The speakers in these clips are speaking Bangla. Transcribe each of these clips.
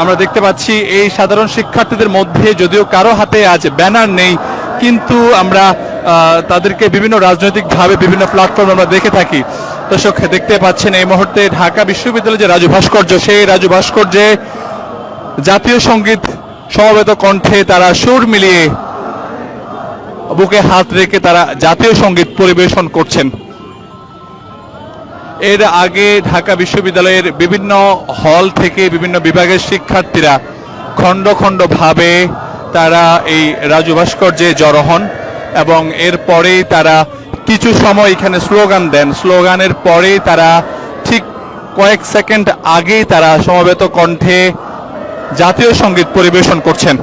আমরা দেখতে পাচ্ছি এই সাধারণ শিক্ষার্থীদের মধ্যে যদিও কারও হাতে আজ ব্যানার নেই, কিন্তু আমরা তাদেরকে বিভিন্ন রাজনৈতিকভাবে বিভিন্ন প্ল্যাটফর্ম আমরা দেখে থাকি। দর্শক, দেখতে পাচ্ছেন এই মুহূর্তে ঢাকা বিশ্ববিদ্যালয়ের যে রাজু ভাস্কর্য, সেই রাজু ভাস্কর্যে জাতীয় সংগীত সমবেত কণ্ঠে তারা সুর মিলিয়ে বুকে হাত রেখে তারা জাতীয় সংগীত পরিবেশন করছেন। এর আগে ঢাকা বিশ্ববিদ্যালয়ের বিভিন্ন হল থেকে বিভিন্ন বিভাগের শিক্ষার্থীরা খণ্ড খণ্ড ভাবে তারা এই রাজু ভাস্কর্যে জড়ো হন এবং এর পরেই তারা কিছু সময় এখানে স্লোগান দেন। স্লোগানের পরেই তারা ঠিক কয়েক সেকেন্ড আগেই তারা সমবেত কণ্ঠে জাতীয় সংগীত পরিবেশন করছেন।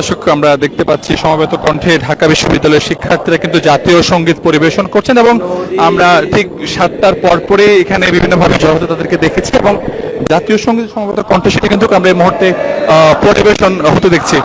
দর্শক, আমরা দেখতে পাচ্ছি সমবেত কণ্ঠে ঢাকা বিশ্ববিদ্যালয়ের শিক্ষার্থীরা কিন্তু জাতীয় সংগীত পরিবেশন করছেন এবং আমরা ঠিক সাতটার পর পরে এখানে বিভিন্নভাবে জড়িত তাদেরকে দেখেছি এবং জাতীয় সংগীত সমবেত কণ্ঠে সেটা কিন্তু আমরা এই মুহূর্তে পরিবেশন হতে দেখছি।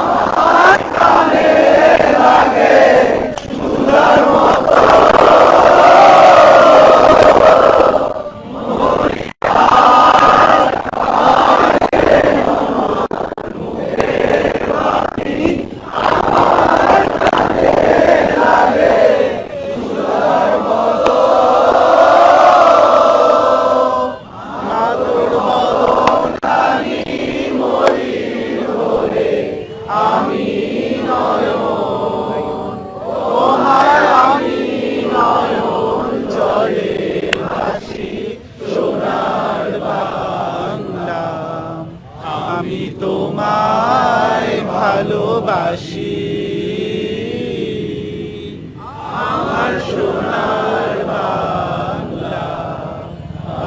তোমায় ভালোবাসি। আমার সোনার বাংলা,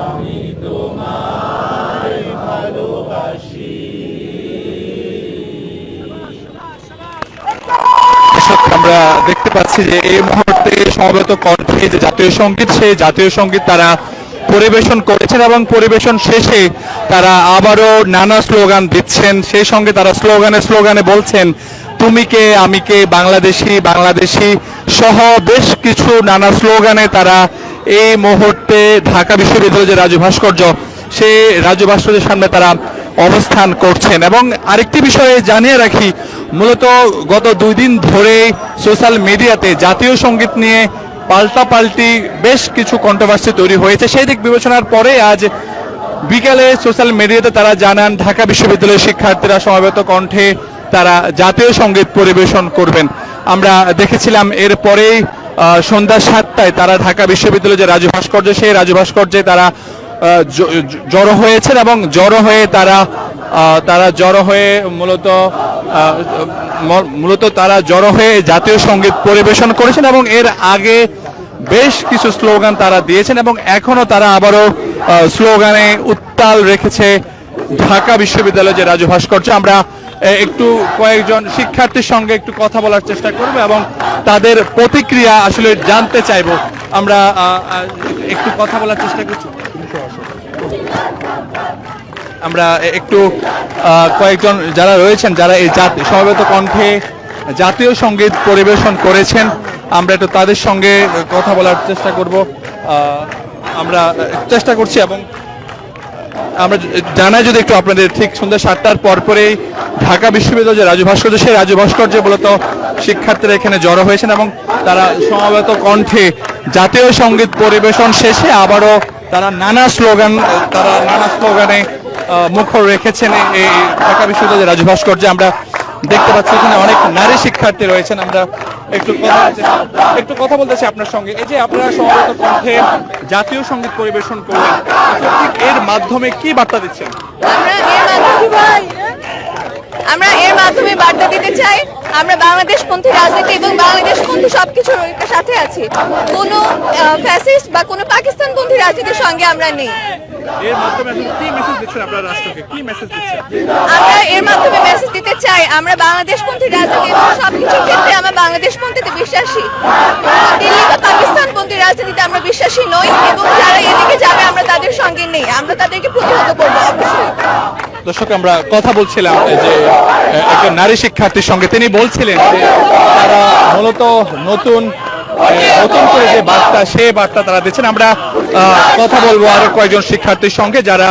আমি তোমায় ভালোবাসি। আমরা দেখতে পাচ্ছি যে এই মুহূর্তে সমবেত কণ্ঠে যে জাতীয় সংগীত, সেই জাতীয় সংগীত তারা পরিবেশন করেছেন এবং পরিবেশন শেষে তারা আবারও নানা স্লোগান দিচ্ছেন। সেই সঙ্গে তারা স্লোগানে স্লোগানে বলছেন, তুমি কে, আমি কে, বাংলাদেশি বাংলাদেশি সহ বেশ কিছু নানা স্লোগানে তারা এই মুহূর্তে ঢাকা বিশ্ববিদ্যালয়ের যে রাজু ভাস্কর্য, সেই রাজু ভাস্কর্যের সামনে তারা অবস্থান করছেন। এবং আরেকটি বিষয়ে জানিয়ে রাখি, মূলত গত দুই দিন ধরে সোশ্যাল মিডিয়াতে জাতীয় সংগীত নিয়ে পাল্টাপাল্টি বেশ কিছু কন্ট্রোভার্সি তৈরি হয়েছে। সেই দিক বিবেচনার পরে আজ বিকালে সোশ্যাল মিডিয়াতে তারা জানান, ঢাকা বিশ্ববিদ্যালয়ের শিক্ষার্থীরা সমবেত কণ্ঠে তারা জাতীয় সংগীত পরিবেশন করবেন। আমরা দেখেছিলাম এর পরেই সন্ধ্যা সাতটায় তারা ঢাকা বিশ্ববিদ্যালয়ের যে রাজু ভাস্কর্য, সেই রাজু ভাস্কর্যে তারা জড়ো হয়েছেন এবং জড়ো হয়ে তারা তারা জড়ো হয়ে মূলত মূলত তারা জড়ো হয়ে জাতীয় সংগীত পরিবেশন করেছেন এবং এর আগে বেশ কিছু স্লোগান তারা দিয়েছেন এবং এখনও তারা আবারও স্লোগানে উত্তাল রেখেছে ঢাকা বিশ্ববিদ্যালয়ের যে রাজু ভাস্কর্য। আমরা একটু কয়েকজন শিক্ষার্থীর সঙ্গে একটু কথা বলার চেষ্টা করব এবং তাদের প্রতিক্রিয়া আসলে জানতে চাইব। আমরা একটু কথা বলার চেষ্টা করছি। আমরা একটু কয়েকজন যারা রয়েছেন, যারা এই জাতি, সমবেত কণ্ঠে জাতীয় সংগীত পরিবেশন করেছেন, আমরা একটু তাদের সঙ্গে কথা বলার চেষ্টা করব। আমরা চেষ্টা করছি এবং আমরা জানাই যদি একটু আপনাদের ঠিক সন্ধ্যা সাতটার পর পরেই ঢাকা বিশ্ববিদ্যালয়ের যে রাজু ভাস্কর্য, সেই রাজু ভাস্কর্যে মূলত শিক্ষার্থীরা এখানে জড়ো হয়েছেন এবং তারা সমবেত কণ্ঠে জাতীয় সংগীত পরিবেশন শেষে আবারও তারা নানা স্লোগান, তারা নানা স্লোগানে মুখর রেখেছেন এই- ঢাকা বিশ্ববিদ্যালয়ের রাজু ভাস্কর্য। আমরা দেখতে পাচ্ছি এখানে অনেক নারী শিক্ষার্থী রয়েছেন। আমরা একটু কথা বলতে- একটু কথা বলতেছি আপনার সঙ্গে। এই যে আপনারা সমবেত কণ্ঠে জাতীয় সংগীত পরিবেশন করলেন এর মাধ্যমে কি বার্তা দিচ্ছেন? আমরা এর মাধ্যমে বার্তা দিতে চাই। আমরা বাংলাদেশপন্থী রাজনীতি এবং বাংলাদেশপন্থী কিছুর সাথে আছি। কোনো ফ্যাসিস্ট বা কোনো পাকিস্তানপন্থী রাজনীতির সঙ্গে আমরা নেই। এর মাধ্যমে কি মেসেজ দিচ্ছেন আপনার রাষ্ট্রকে? কি মেসেজ দিচ্ছেন? আমরা এর মাধ্যমে মেসেজ দিতে চাই আমরা বাংলাদেশপন্থী রাজনীতি এবং সবকিছুর ক্ষেত্রে আমরা বাংলাদেশপন্থীতে বিশ্বাসী। দিল্লি বা পাকিস্তানপন্থী রাজনীতিতে আমরা বিশ্বাসী নই এবং যারা এদিকে যাবে আমরা তাদের সঙ্গে নেই। আমরা তাদেরকে প্রতিহত করব অবশ্যই। দর্শক, আমরা কথা বলছিলাম যে একজন নারী শিক্ষার্থীর সঙ্গে তিনি বলছিলেন যে তারা মূলত নতুন নতুন করে যে বার্তা, সে বার্তা তারা দিচ্ছেন। আমরা কথা বলব আরও কয়েকজন শিক্ষার্থীর সঙ্গে যারা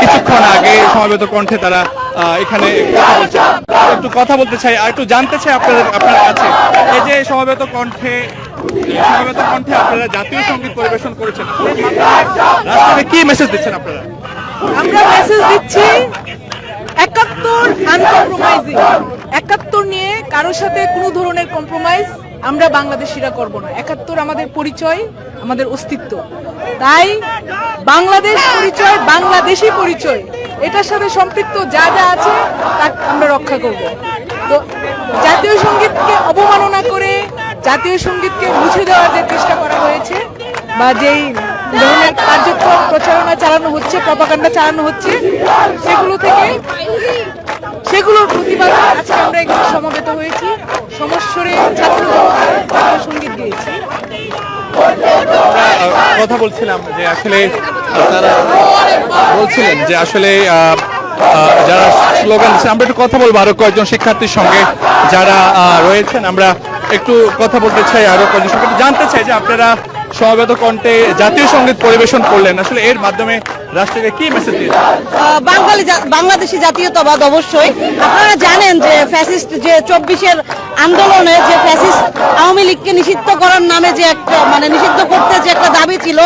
কিছুক্ষণ আগে সমবেত কণ্ঠে তারা এখানে কথা একটু কথা বলতে চাই, আর একটু জানতে চাই আপনাদের আপনার কাছে। এই যে সমবেত কণ্ঠে সমবেত কণ্ঠে আপনারা জাতীয় সংগীত পরিবেশন করেছেন এর কি মেসেজ দিচ্ছেন আপনারা? আমরা মেসেজ দিচ্ছি একাত্তর আনকম্প্রোমাইজিং একাত্তর নিয়ে কারোর সাথে কোনো ধরনের কম্প্রোমাইজ আমরা বাংলাদেশিরা করব না। একাত্তর আমাদের পরিচয়, আমাদের অস্তিত্ব। তাই বাংলাদেশ পরিচয়, বাংলাদেশি পরিচয়, এটার সাথে সম্পৃক্ত যা যা আছে, তা আমরা রক্ষা করব। তো জাতীয় সঙ্গীতকে অবমাননা করে, জাতীয় সঙ্গীতকে মুছে দেওয়ার যে চেষ্টা করা হয়েছে, বা যেই ধরনের কার্যক্রম প্রচারণা চালানো হচ্ছে প্রপাকাণ্ডা চালানো হচ্ছে সেগুলো থেকে সেগুলোর প্রতিবাদে আজকে আমরা এখানে সমবেত হয়েছি। সমস্বরে ছাত্র সংগীত আহ, কথা বলছিলাম যে আসলে তারা বলছিলেন যে আসলে যারা স্লোগান দিচ্ছে আমরা একটু কথা বলব আরও কয়েকজন শিক্ষার্থীর সঙ্গে যারা রয়েছেন। আমরা একটু কথা বলতে চাই আরও কয়েকজন জানতে চাই যে আপনারা সমবেত কণ্ঠে জাতীয় সংগীত পরিবেশন করলেন। আসলে এর মাধ্যমে রাষ্ট্রকে কি মেসেজ আহ, বাঙালি বাংলাদেশি জাতীয়তাবাদ অবশ্যই। আপনারা জানেন যে ফ্যাসিস্ট যে চব্বিশের আন্দোলনে যে ফ্যাসিস্ট আওয়ামী লীগকে নিষিদ্ধ করার নামে যে একটা মানে নিষিদ্ধ করতে যে একটা দাবি ছিল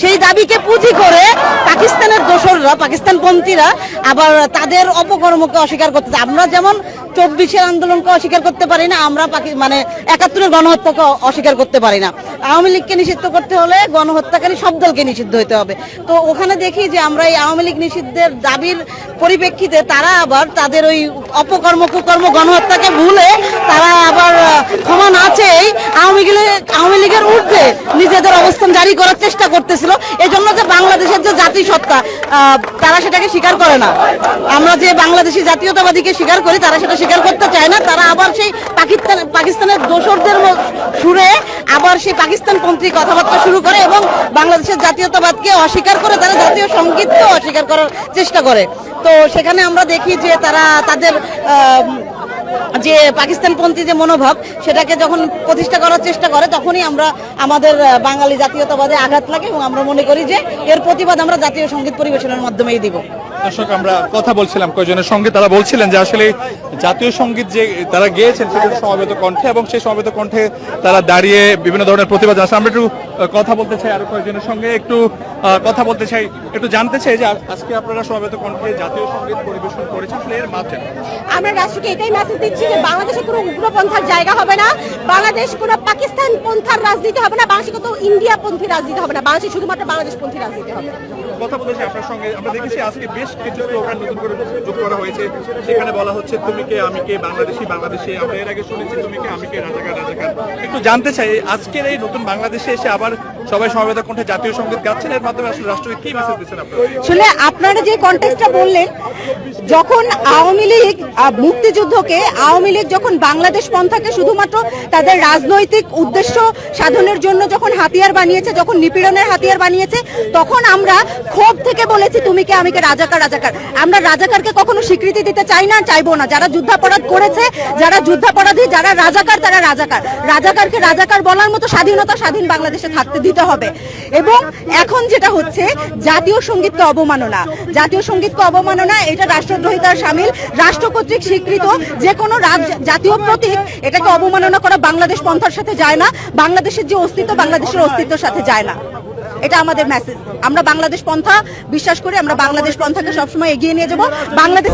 সেই দাবিকে পুঁজি করে পাকিস্তানের দোসররা পাকিস্তানপন্থীরা আবার তাদের অপকর্মকে অস্বীকার করতে আমরা যেমন চব্বিশের আন্দোলনকে অস্বীকার করতে পারি না আমরা মানে একাত্তরের গণহত্যাকে অস্বীকার করতে পারি না। আওয়ামী লীগকে নিষিদ্ধ করতে হলে গণহত্যাকারী সব দলকে নিষিদ্ধ হতে হবে। তো ওখানে দেখি যে আমরা এই আওয়ামী লীগ নিষিদ্ধের দাবির পরিপ্রেক্ষিতে তারা আবার তাদের ওই অপকর্ম, কুকর্ম, গণহত্যাকে ভুলে তারা আবার ক্ষমা না চেয়েই আওয়ামী লীগের আওয়ামী লীগের ঊর্ধ্বে নিজেদের অবস্থান জারি করার চেষ্টা করতেছিল। এই জন্য যে বাংলাদেশের যে জাতিসত্তা তারা সেটাকে স্বীকার করে না। আমরা যে বাংলাদেশি জাতীয়তাবাদীকে স্বীকার করি, তারা সেটা স্বীকার করতে চায় না। তারা আবার সেই পাকিস্তান, পাকিস্তানের দোসরদের ম- সুরে আবার সেই পাকিস্তানপন্থী কথাবার্তা শুরু করে এবং বাংলাদেশের জাতীয়তাবাদকে অস্বীকার করে তারা জাতীয় সঙ্গীতকে অস্বীকার করার চেষ্টা করে। তো সেখানে আমরা দেখি যে তারা তাদের যে পাকিস্তানপন্থী যে মনোভাব, সেটাকে যখন প্রতিষ্ঠা করার চেষ্টা করে, তখনই আমরা আমাদের বাঙালি জাতীয়তাবাদে আঘাত লাগে এবং আমরা মনে করি যে এর প্রতিবাদ আমরা জাতীয় সংগীত পরিবেশনের মাধ্যমেই দিব। দর্শক আমরা কথা বলছিলাম কয়েকজনের সঙ্গে তারা বলছিলেন যে আসলে জাতীয় সংগীত যে তারা গেয়েছেন সেটা সমবেত কণ্ঠে এবং সেই সমবেত কণ্ঠে তারা দাঁড়িয়ে বিভিন্ন ধরনের প্রতিবাদ জানাচ্ছে। আমরা একটু কথা বলতে চাই আরও কয়েকজনের সঙ্গে একটু কথা বলতে চাই একটু জানতে চাই যে আজকে আপনারা সমবেত কণ্ঠে জাতীয় সংগীত পরিবেশন করেছেন এর মাধ্যমে? আমরা রাষ্ট্রকে এটাই মেসেজ দিচ্ছি যে বাংলাদেশে কোনো উগ্রপন্থার জায়গা হবে না বাংলাদেশ কোনো পাকিস্তান পন্থার রাজনীতি হবে না বাংলাদেশে কোনো ইন্ডিয়া পন্থী রাজনীতি হবে না বাংলাদেশে শুধুমাত্র বাংলাদেশ পন্থী রাজনীতি হবে। কথা বলতে চাই আপনার সঙ্গে আমরা দেখেছি আজকে বেশ কিছু স্লোগান নতুন করে যোগ করা হয়েছে। সেখানে বলা হচ্ছে, তুমি কে? আমি কে? বাংলাদেশি বাংলাদেশি। আমরা এর আগে শুনেছি, তুমি কে? আমি কে? রাজাকার রাজাকার। একটু জানতে চাই, আজকের এই নতুন বাংলাদেশে এসে আবার সবাই সমবেত কণ্ঠে জাতীয় সংগীত গাচ্ছেন, এর মাধ্যমে আসলে রাষ্ট্রকে কি মেসেজ দিচ্ছেন আপনারা? আসলে আপনারা যে বললেন, যখন আওয়ামী লীগ মুক্তিযুদ্ধকে, আওয়ামী লীগ যখন বাংলাদেশ পন্থাকে শুধুমাত্র তাদের রাজনৈতিক উদ্দেশ্য সাধনের জন্য যখন হাতিয়ার বানিয়েছে, যখন নিপীড়নের হাতিয়ার বানিয়েছে, তখন আমরা ক্ষোভ থেকে বলেছি, তুমি কে? আমি কে? রাজাকার রাজাকার। আমরা রাজাকারকে কখনো স্বীকৃতি দিতে চাই না, চাইব না। যারা যুদ্ধাপরাধ করেছে, যারা যুদ্ধাপরাধী, যারা রাজাকার, তারা রাজাকার। রাজাকারকে রাজাকার বলার মতো স্বাধীনতা স্বাধীন বাংলাদেশে থাকতে দিতে হবে। এবং এখন যেটা হচ্ছে, জাতীয় সঙ্গীতকে অবমাননা। জাতীয় সঙ্গীতকে অবমাননা, এটা রাষ্ট্রদ্রোহিতার সামিল। রাষ্ট্র কর্তৃক স্বীকৃত যে কোনো জাতীয় প্রতীক, এটাকে অবমাননা করা বাংলাদেশ পন্থার সাথে যায় না। বাংলাদেশের যে অস্তিত্ব, বাংলাদেশের অস্তিত্বের সাথে যায় না। এটা আমাদের মেসেজ আমরা বাংলাদেশ পন্থা, বিশ্বাস করি আমরা বাংলাদেশ পন্থাকে সবসময় এগিয়ে নিয়ে যাব। বাংলাদেশ